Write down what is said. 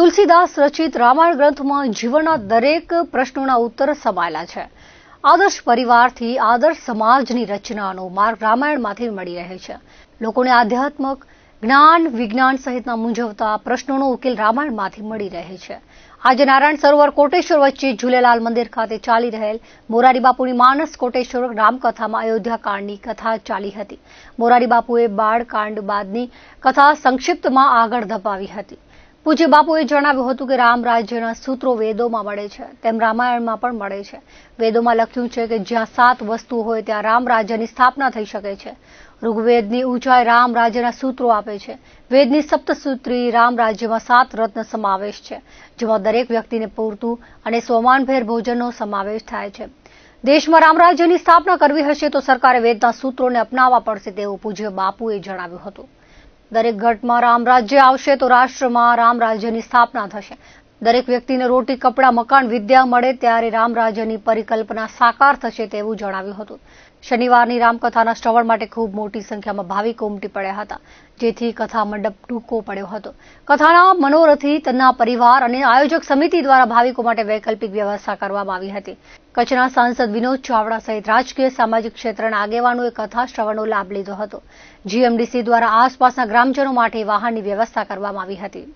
તુલસીદાસ રચિત રામાયણ ગ્રંથમાં જીવનના દરેક પ્રશ્નોના ઉત્તર સમાયેલા છે. આદર્શ પરિવારથી આદર્શ સમાજની રચનાનો માર્ગ રામાયણમાંથી મળી રહે છે. લોકોને આધ્યાત્મક, જ્ઞાન, વિજ્ઞાન સહિતના મૂંઝવતા પ્રશ્નોનો ઉકેલ રામાયણમાંથી મળી રહે છે. આજે નારાયણ સરોવર કોટેશ્વર વચ્ચે ઝૂલેલાલ મંદિર ખાતે ચાલી રહેલ મોરારી બાપુની માનસ કોટેશ્વર રામકથામાં અયોધ્યા કાંડની કથા ચાલી હતી. મોરારી બાપુએ બાળકાંડ બાદની કથા સંક્ષિપ્તમાં આગળ ધપાવી હતી. પૂજ્ય બાપુએ જણાવ્યું હતું કે રામ રાજ્યના સૂત્રો વેદોમાં મળે છે. તેમ રામાયણમાં પણ મળે છે. વેદોમાં લખ્યું છે કે જ્યાં સાત વસ્તુ હોય ત્યાં રામ રાજ્યની સ્થાપના થઈ શકે છે. ઋગ્વેદની ઊંચાઈ રામ રાજ્યના સૂત્રો આપે છે. વેદની સપ્તસૂત્રી રામ રાજ્યમાં સાત રત્ન સમાવેશ છે, જેમાં દરેક વ્યક્તિને પૂરતું અને સોમાનભેર ભોજનનો સમાવેશ થાય છે. દેશમાં રામ રાજ્યની સ્થાપના કરવી હશે તો સરકારે વેદના સૂત્રોને અપનાવવા પડશે તેવું પૂજ્ય બાપુએ જણાવ્યું હતું. દરેક ઘટમાં રામ રાજ્ય આવશે તો રાષ્ટ્રમાં રામ રાજ્યની સ્થાપના થશે. દરેક વ્યક્તિને રોટી, કપડાં, મકાન, વિદ્યા મળે ત્યારે રામ રાજ્યની પરિકલ્પના સાકાર થશે તેવું જણાવ્યું હતું. શનિવારની રામકથાના શ્રવણ માટે ખૂબ મોટી સંખ્યામાં ભાવિકો ઉમટી પડ્યા હતા, જેથી કથા મંડપ ટૂંકો પડ્યો હતો. કથાના મનોરથી તેના પરિવાર અને આયોજક સમિતિ દ્વારા ભાવિકો માટે વૈકલ્પિક વ્યવસ્થા કરવામાં આવી હતી. કચ્છના સાંસદ વિનોદ ચાવડા સહિત રાજકીય સામાજિક ક્ષેત્રના આગેવાનોએ કથા શ્રવણનો લાભ લીધો હતો. જીએમડીસી દ્વારા આસપાસના ગ્રામજનો માટે વાહનની વ્યવસ્થા કરવામાં આવી હતી.